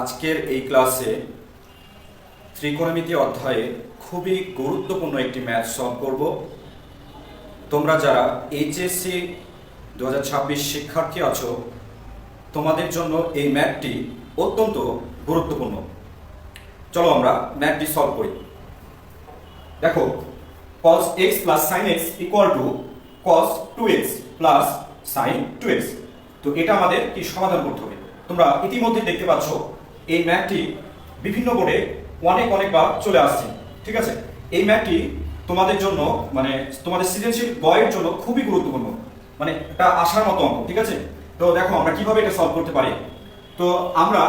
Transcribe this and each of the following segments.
আজকের এই ক্লাসে ত্রিকোণমিতি অধ্যায়ে খুবই গুরুত্বপূর্ণ একটি ম্যাথ সলভ করব। তোমরা যারা এইচএসসি দু হাজার ছাব্বিশ শিক্ষার্থী আছো, তোমাদের জন্য এই ম্যাথটি অত্যন্ত গুরুত্বপূর্ণ। চলো আমরা ম্যাথটি সলভ করি। দেখো, cos x plus sin x equal to cos 2x plus sin 2x তো এটা আমাদের কি সমাধান করতে হবে? তোমরা ইতিমধ্যে দেখতে পাচ্ছ এই ম্যাথটি বিভিন্ন বোর্ডে অনেক অনেকবার চলে আসছে, ঠিক আছে? এই ম্যাথটি তোমাদের জন্য মানে তোমাদের সৃজনশীল বয়ের জন্য খুবই গুরুত্বপূর্ণ মানে এটা আসার মতো অঙ্ক, ঠিক আছে? তো দেখো আমরা কীভাবে এটা সলভ করতে পারি। তো আমরা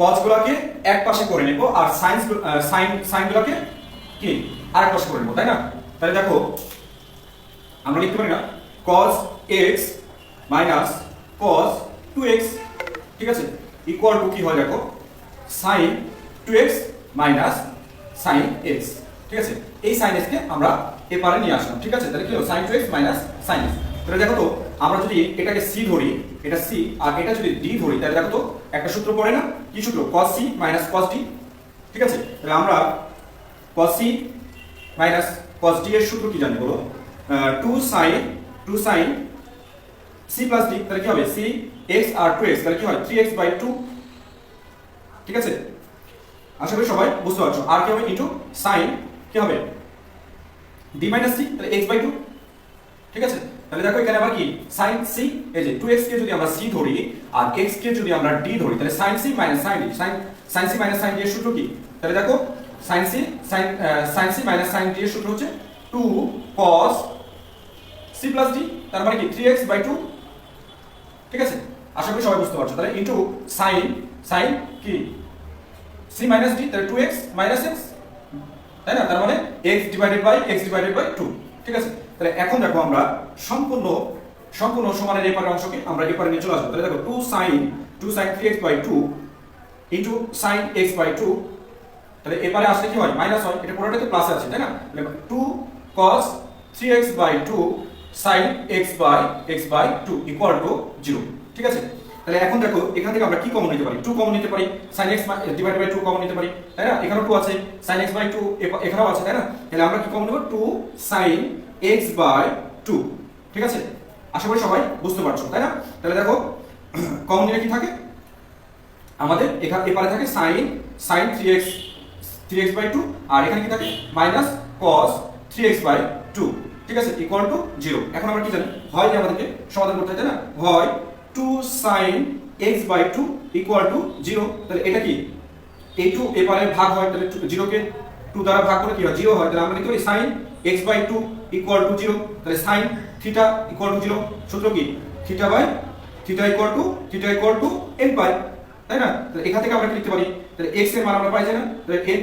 কসগুলোকে এক পাশে করে নেব আর সাইন্স সাইন সাইনগুলোকে কি? আরেক পাশে করে নেব, তাই না? তাহলে দেখো, আমরা লিখতে পারি না, cos x minus cos 2x ঠিক আছে? ইকুয়াল টু কি হয় দেখো? sin 2x minus sin x, ঠিক আছে? এই sin x আমরা এপারে নিয়ে আসলাম, ঠিক আছে? তাহলে কি হলো? sin 2x minus sin x তাহলে দেখো তো, আমরা যদি এটাকে c ধরি, এটা c, আর এটা যদি d ধরি, তাহলে দেখো তো, একটা সূত্র পড়ে না? কি সূত্র? cos c minus cos d, ঠিক আছে? তাহলে আমরা cos c minus cos d এর সূত্র কি জানি বলো? Two sine two sine C plus D তাহলে কি হবে? সি এক্স আর টু এক্স তাহলে কি হয়? থ্রি এক্স বাই টু ঠিক আছে? আশা করি সবাই বুঝতে পারছ। আর কি হবে? ইন্টু সাইন কি হবে? ডি মাইনাস সি তাহলে এক্স বাই টু ঠিক আছে? তাহলে দেখো এখানে আবার কি? সাইন সি এই যে টু কে যদি আমরা সি ধরি, আর এক্স কে যদি আমরা ডি ধরি, তাহলে sine C minus sine D sine sine C minus sine D এর সূত্র কি? তাহলে দেখো sine C sine sine C minus sine D এর সূত্র হচ্ছে two cos C plus D তার মানে কি? থ্রি এক্স বাই টু ঠিক আছে? আশা করি সবাই বুঝতে পারছ। তাহলে ইন্টু সাইন সাইন কি? সি মাইনাস ডি তাহলে টু এক্স মাইনাস এক্স তাই না? তার মানে X divided by X divided by two ঠিক আছে? তাহলে এখন দেখো আমরা সম্পূর্ণ সম্পূর্ণ সমানের এপারের অংশকে আমরা এপারে নিয়ে চলে আসব। তাহলে দেখো two sine two sine three X by two into sine X by two তাহলে এপারে আসলে কি হয়? মাইনাস হয়। এটা পুরোটাতে প্লাসে আছে, তাই না? Two cos three X by two sine X by X by two equal to zero ঠিক আছে? তাহলে এখন দেখো, এখান থেকে আমরা কি কমন নিতে পারি? টু কমন নিতে পারি। Sine X divide by two common নিতে পারি। তাই না? এখানেও টু আছে। সাইন এক্স বাই টু এখানেও আছে, তাই না? তাহলে আমরা কি কমন নেব? Two sine X by two ঠিক আছে? আশা করি সবাই বুঝতে পারছ, তাই না? তাহলে দেখো কমন নিলে কি থাকে? আমাদের এখানে, এপারে থাকে sine sine three X three X by two আর এখানে কি থাকে? Minus cos three X by two ঠিক আছে ইকুয়াল টু জিরো এখন আমরা কি জানি? হয় আমাদেরকে সমাধান করতে হয় না? হয় two sine X by two equal to zero তাহলে এটা কি? এই টু এপারে ভাগ হয়, তাহলে জিরোকে টু দ্বারা ভাগ করে কি হয়? জিরো হয়। তাহলে আমরা লিখতে পারি sine X by two equal to zero তাহলে sine theta equal to zero সূত্র কি? Theta by theta equal to theta equal to N pi তাই না? তাহলে এখান থেকে আমরা কি লিখতে পারি? তাহলে এক্সের মান আমরা পাই না? তাহলে n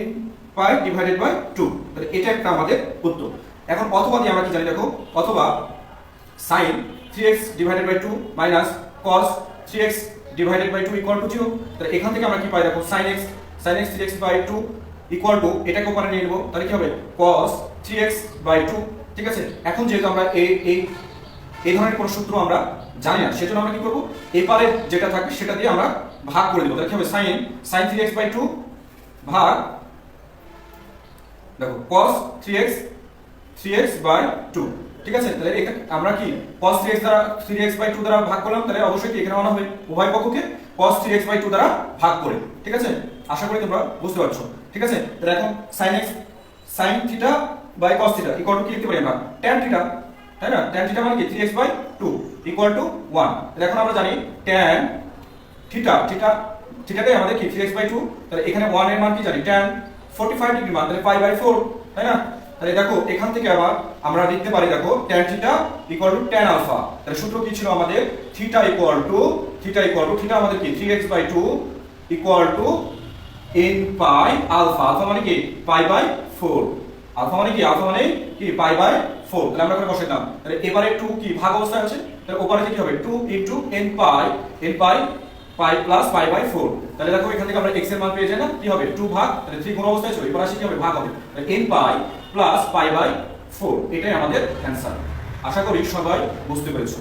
pi divided by two তাহলে এটা একটা আমাদের উত্তর। এখন অথবা দিয়ে আমরা কি জানি দেখো, অথবা sin 3x divided by two minus cos three X divided by two equal to 0 তাহলে এখান থেকে আমরা কি পাই দেখো, sin x sin x 3x by two equal to এটাকে উপরে নিয়ে নেব, তাহলে কি হবে? Cos three X by two ঠিক আছে? এখন যেহেতু আমরা এই এই এই ধরনের কোনো সূত্র আমরা জানি না, সেজন্য আমরা কি করব? এপারে যেটা থাকবে সেটা দিয়ে আমরা ভাগ করে দেবো, তাহলে কি হবে? sin sin 3x 2 ভাগ, দেখো cos 3x 3x 2 ঠিক আছে? তাহলে এখানে আমরা কি cos 3x দ্বারা 3x 2 দ্বারা ভাগ করলাম? তাহলে অবশ্যই কি এখানে আনা হবে উভয় পক্ষকে cos 3x 2 দ্বারা ভাগ করে, ঠিক আছে? আশা করি তোমরা বুঝতে পারছ, ঠিক আছে? তাহলে এখন sin x, sin theta by cos theta equal to কি লিখতে পারি আমরা? tan থিটা তাই না? tan থিটা মানে কি? 3x 2 ইকুয়াল টু 1 তাহলে এখন আমরা জানি tan থিটা থিটা থিটাটাই আমাদের কি? 3x 2 তাহলে এখানে 1 এর মান কি জানি? tan 45 ডিগ্রি মান, তাহলে পাই বাই 4 তাই না? তাহলে দেখো, এখান থেকে আবার আমরা লিখতে পারি, দেখো, tan theta equal to tan alpha তাহলে সূত্র কি ছিল আমাদের? Theta equal to theta equal to theta আমাদের কি? 3x 2 equal to n pi alpha alpha মানে কি? পাই বাই 4 আলফা মানে কি? আলফা মানে কি? পাই বাই 4 তাহলে আমরা এখানে বসাইলাম তাহলে এবারে 2 কি? ভাগ অবস্থায় আছে? তাহলে ওপারে কি হবে? 2 into n pi n pi pi plus pi by four তাহলে দেখো এখান থেকে আমরা x এর মান পেয়ে যাই না? কি হবে? 2 ভাগ, তাহলে 3 গুণ অবস্থায় চলে, এবার আসি কি হবে? ভাগ হবে। তাহলে n pi plus pi by 4 এটাই আমাদের অ্যানসার আশা করি সবাই বুঝতে পেরেছ।